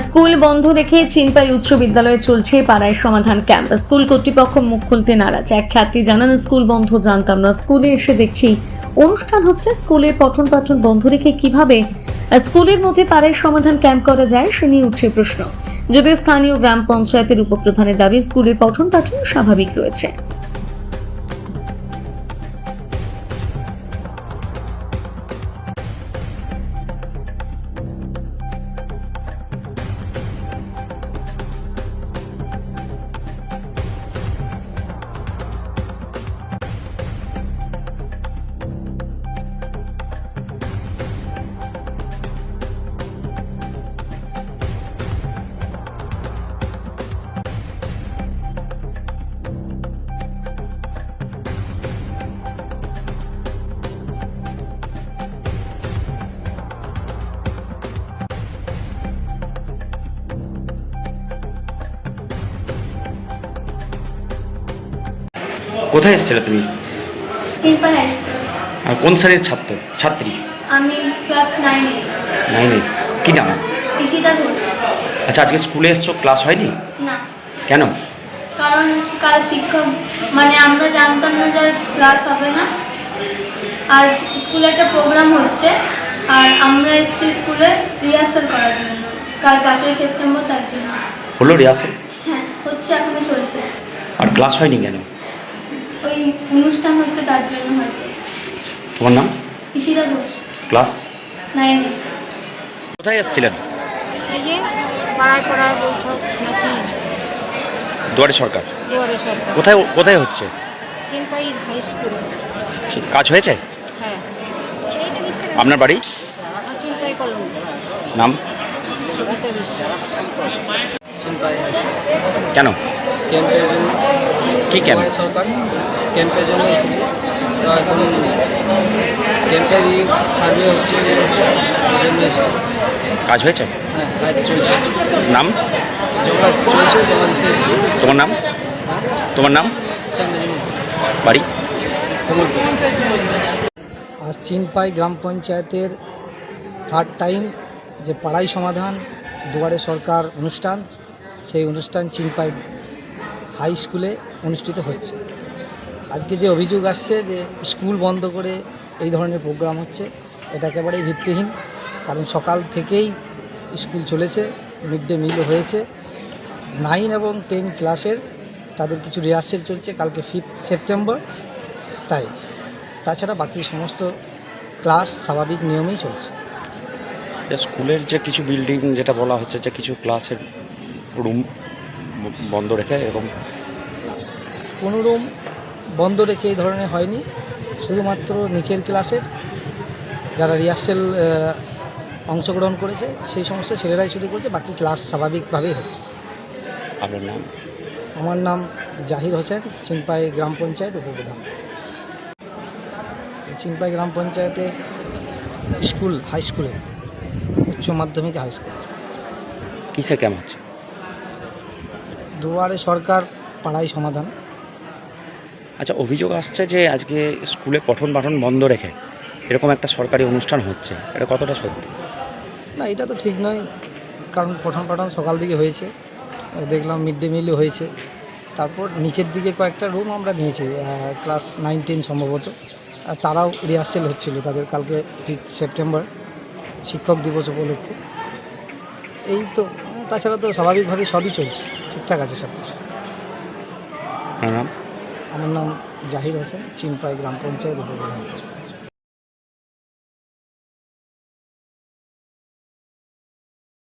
School বন্ধ রেখে চিনপাই উচ্চ বিদ্যালয়ে চলছে পাড়ায় সমাধান ক্যাম্প। স্কুল কর্তৃপক্ষ মুখ খুলতে নারাজ। এক ছাত্রী জানান, স্কুল বন্ধ, জানতাম না। স্কুলে এসে দেখছি অনুষ্ঠান হচ্ছে। স্কুলের পঠন পাঠন বন্ধ রেখে কীভাবে স্কুলের মধ্যে পাড়ায় সমাধান ক্যাম্প করা যায় সে নিয়ে উঠছে প্রশ্ন। যদিও স্থানীয় গ্রাম পঞ্চায়েতের উপপ্রধানের দাবি, স্কুলের পঠন পাঠন স্বাভাবিক রয়েছে। কোথায় এসেছিলে তুমি? আর কোন শ্রেণির ছাত্র? ছাত্রী? আমি ক্লাস নাইনে নাইনে কি নাম? ঈশিতা ঘোষ। আচ্ছা আজকে স্কুলে এসছো? ক্লাস হয়নি? না। কেন? কারণ কাল শিক্ষক মানে আমরা জানতাম না যে ক্লাস হবে না। আজ স্কুলে একটা প্রোগ্রাম হচ্ছে আর আমরা এসেছি স্কুলে রিহার্সাল করার জন্য। কাল পাঁচই সেপ্টেম্বর তার জন্য। হলো রিহার্সেল হ্যাঁ হচ্ছে এখনও চলছে। আর ক্লাস হয়নি কেন? ওই অনুষ্ঠান হচ্ছে তার জন্য হয়তো। তোমার নাম? ঈশিতা ঘোষ। ক্লাস? নাইনে। কোথায় এসেছিলেন? এই যে পাড়ায় পাড়ায় বৈঠক নাকি দুয়ারে সরকার। দুয়ারে সরকার। কোথায় কোথায় হচ্ছে? Chinpai high school. কাজ হয়েছে? হ্যাঁ। আপনার বাড়ি? চিনপাই কলোনি। নাম? সুগত বিশ্বাস। কেন? ক্যাম্পের জন্য। কি ক্যাম্প সরকার ক্যাম্পের জন্য এসেছে। তো এখন ক্যাম্পেরই সার্ভে হচ্ছে জন্য এসেছে। কাজ হয়েছে? হ্যাঁ কাজ চলছে। নাম? জমা চলছে জমা দিতে এসেছি। তোমার নাম? হ্যাঁ। তোমার নাম? বাড়ি? আজ চিনপাই গ্রাম পঞ্চায়েতের থার্ড টাইম যে পাড়াই সমাধান দুয়ারে সরকার অনুষ্ঠান, সেই অনুষ্ঠান চিনপাই হাই স্কুলে অনুষ্ঠিত হচ্ছে। আজকে যে অভিযোগ আসছে যে স্কুল বন্ধ করে এই ধরনের প্রোগ্রাম হচ্ছে, এটা একেবারেই ভিত্তিহীন। কারণ সকাল থেকেই স্কুল চলেছে, মিড ডে মিল হয়েছে। নাইন এবং টেন ক্লাসের তাদের কিছু রিহার্সেল চলছে, কালকে ফিফথ সেপ্টেম্বর, তাই। তাছাড়া বাকি সমস্ত ক্লাস স্বাভাবিক নিয়মেই চলছে। যে স্কুলের যে কিছু বিল্ডিং যেটা বলা হচ্ছে যে কিছু ক্লাসের রুম বন্ধ রেখে এরকম কোনো রুম বন্ধ রেখে এই ধরনের হয়নি। শুধুমাত্র নিচের ক্লাসের যারা রিহার্সেল অংশগ্রহণ করেছে সেই সমস্ত ছেলেরাই শুরু করেছে বাকি ক্লাস স্বাভাবিকভাবেই হচ্ছে। আপনার নাম? আমার নাম জাহির হোসেন চিনপাই গ্রাম পঞ্চায়েত উপপ্রধান। এই চিনপাই গ্রাম পঞ্চায়েতের স্কুল হাই স্কুলে উচ্চ মাধ্যমিক হাই স্কুল কিসের ক্যাম্প হচ্ছে? দুয়ারে সরকার পাড়াই সমাধান। আচ্ছা অভিযোগ আসছে যে আজকে স্কুলে পঠন পাঠন বন্ধ রেখে এরকম একটা সরকারি অনুষ্ঠান হচ্ছে। এটা কতটা সত্যি? না এটা তো ঠিক নয়। কারণ পঠন পাঠন সকাল দিকে হয়েছে। দেখলাম মিড ডে মিলও হয়েছে। তারপর নিচের দিকে কয়েকটা রুম আমরা নিয়েছি। ক্লাস নাইন টেন সম্ভবত। তারাও রিহার্সেল হচ্ছিল তাদের কালকে ফিফথ সেপ্টেম্বর শিক্ষক দিবস উপলক্ষে। এই তো তাছাড়া তো স্বাভাবিকভাবে সবই চলছে ঠিকঠাক আছে সব কিছু। আমার নাম জাহির হোসেন চিনপাই গ্রাম পঞ্চায়েত উপপ্রধান।